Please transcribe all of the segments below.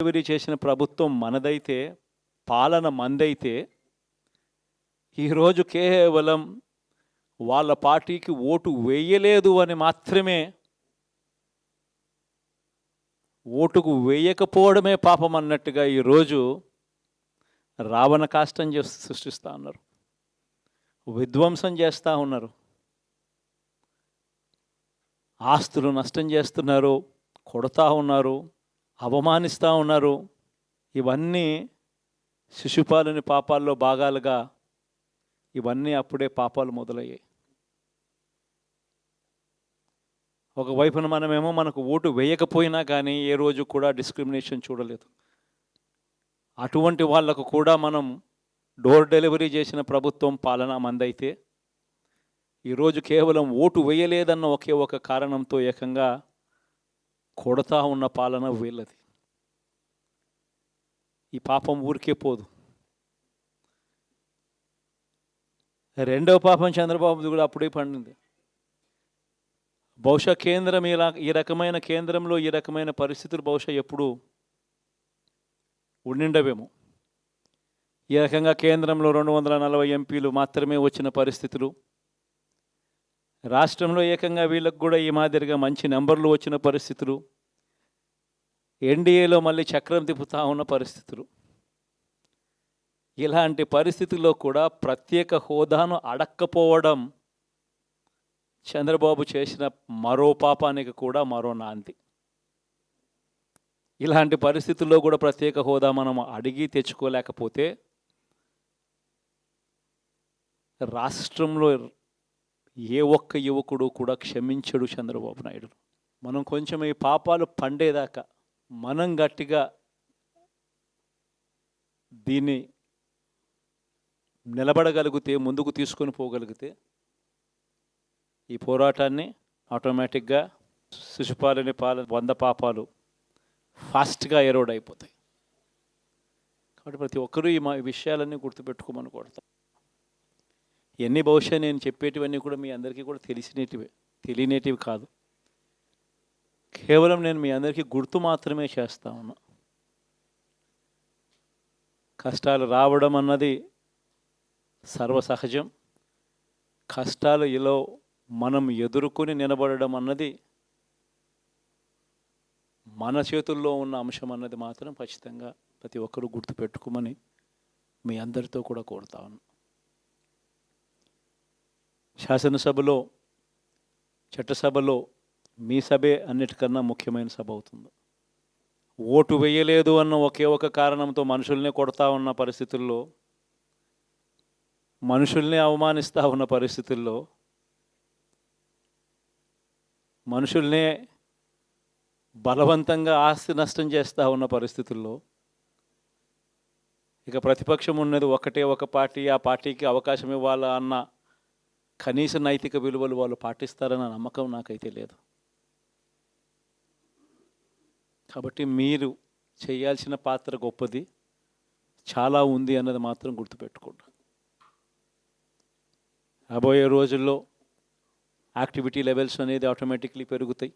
Delivery చేసిన ప్రభుత్వం మనదైతే పాలన మందైతే ఈరోజు కేవలం వాళ్ళ పార్టీకి ఓటు వేయలేదు అని మాత్రమే ఓటుకు వేయకపోవడమే పాపం అన్నట్టుగా ఈరోజు రావణ కాష్టం చేసి సృష్టిస్తూ ఉన్నారు. విధ్వంసం చేస్తూ ఉన్నారు. ఆస్తులు నష్టం చేస్తున్నారు కొడతా ఉన్నారు. అవమానిస్తూ ఉన్నారు. ఇవన్నీ శిశుపాలుని పాపాల్లో భాగాలుగా ఇవన్నీ అప్పుడే పాపాలు మొదలయ్యాయి. ఒకవైపున మనమేమో మనకు ఓటు వేయకపోయినా కానీ ఏ రోజు కూడా డిస్క్రిమినేషన్ చూడలేదు. అటువంటి వాళ్ళకు కూడా మనం డోర్ డెలివరీ చేసిన ప్రభుత్వం పాలన మందైతే ఈరోజు కేవలం ఓటు వేయలేదన్న ఒకే ఒక కారణంతో ఏకంగా కొడతా ఉన్న పాలన వీళ్ళది. ఈ పాపం ఊరికే పోదు. రెండవ పాపం చంద్రబాబుది కూడా అప్పుడే పండింది. బహుశా కేంద్రం ఇలా ఈ రకమైన కేంద్రంలో ఈ రకమైన పరిస్థితులు బహుశా ఎప్పుడూ ఉండిండవేమో. ఈ రకంగా కేంద్రంలో రెండు వందల నలభై ఎంపీలు మాత్రమే వచ్చిన పరిస్థితులు. రాష్ట్రంలో ఏకంగా వీళ్ళకు కూడా ఈ మాదిరిగా మంచి నెంబర్లు వచ్చిన పరిస్థితులు. ఎన్డీఏలో మళ్ళీ చక్రం తిప్పుతా ఉన్న పరిస్థితులు. ఇలాంటి పరిస్థితుల్లో కూడా ప్రత్యేక హోదాను అడక్కపోవడం చంద్రబాబు చేసిన మరో పాపానికి కూడా మరో నాంది. ఇలాంటి పరిస్థితుల్లో కూడా ప్రత్యేక హోదా మనం అడిగి తెచ్చుకోలేకపోతే రాష్ట్రంలో ఏ ఒక్క యువకుడు కూడా క్షమించడు చంద్రబాబు నాయుడు. మనం కొంచెం ఈ పాపాలు పండేదాకా మనం గట్టిగా దీన్ని నిలబడగలిగితే ముందుకు తీసుకొని పోగలిగితే ఈ పోరాటాన్ని ఆటోమేటిక్గా శిశుపాలని పాల వంద పాపాలు ఫాస్ట్గా ఎరోడ్ అయిపోతాయి. కాబట్టి ప్రతి ఒక్కరూ ఈ మా విషయాలన్నీ గుర్తుపెట్టుకోమని కొడతాం ఎన్ని బహుశా నేను చెప్పేటివన్నీ కూడా మీ అందరికీ కూడా తెలిసినేటివే తెలియనేటివి కాదు. కేవలం నేను మీ అందరికీ గుర్తు మాత్రమే చేస్తా ఉన్నా. కష్టాలు రావడం అన్నది సర్వసహజం. కష్టాలు ఇలా మనం ఎదుర్కొని నిలబడడం అన్నది మన చేతుల్లో ఉన్న అంశం అన్నది మాత్రం ఖచ్చితంగా ప్రతి ఒక్కరూ గుర్తుపెట్టుకోమని మీ అందరితో కూడా కోరుతా ఉన్నాను శాసనసభలో చట్టసభలో మీ సభే అన్నిటికన్నా ముఖ్యమైన సభ అవుతుంది. ఓటు వేయలేదు అన్న ఒకే ఒక కారణంతో మనుషుల్నే కొడతా ఉన్న పరిస్థితుల్లో మనుషుల్ని అవమానిస్తూ ఉన్న పరిస్థితుల్లో మనుషుల్నే బలవంతంగా ఆస్తి నష్టం చేస్తూ ఉన్న పరిస్థితుల్లో ఇక ప్రతిపక్షం ఉన్నది ఒకటే ఒక పార్టీ ఆ పార్టీకి అవకాశం ఇవ్వాలా అన్న కనీస నైతిక విలువలు వాళ్ళు పాటిస్తారన్న నమ్మకం నాకైతే లేదు. కాబట్టి మీరు చేయాల్సిన పాత్ర గొప్పది చాలా ఉంది అన్నది మాత్రం గుర్తుపెట్టుకోండి. రాబోయే రోజుల్లో యాక్టివిటీ లెవెల్స్ అనేది ఆటోమేటిక్లీ పెరుగుతాయి.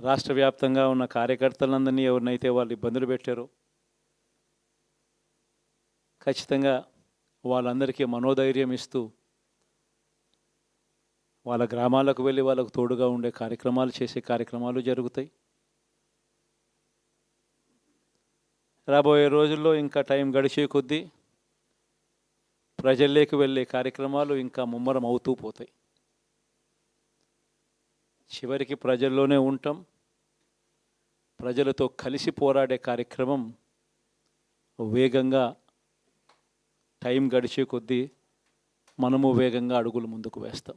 రాష్ట్ర వ్యాప్తంగా ఉన్న కార్యకర్తలందరినీ ఎవరినైతే వాళ్ళు ఇబ్బందులు పెట్టారో ఖచ్చితంగా వాళ్ళందరికీ మనోధైర్యం ఇస్తూ వాళ్ళ గ్రామాలకు వెళ్ళి వాళ్ళకు తోడుగా ఉండే కార్యక్రమాలు చేసే కార్యక్రమాలు జరుగుతాయి. రాబోయే రోజుల్లో ఇంకా టైం గడిచే కొద్దీ ప్రజల్లోకి వెళ్ళే కార్యక్రమాలు ఇంకా ముమ్మరం అవుతూ పోతాయి. చివరికి ప్రజల్లోనే ఉంటాం. ప్రజలతో కలిసి పోరాడే కార్యక్రమం వేగంగా టైం గడిచే కొద్దీ మనము వేగంగా అడుగులు ముందుకు వేస్తాం.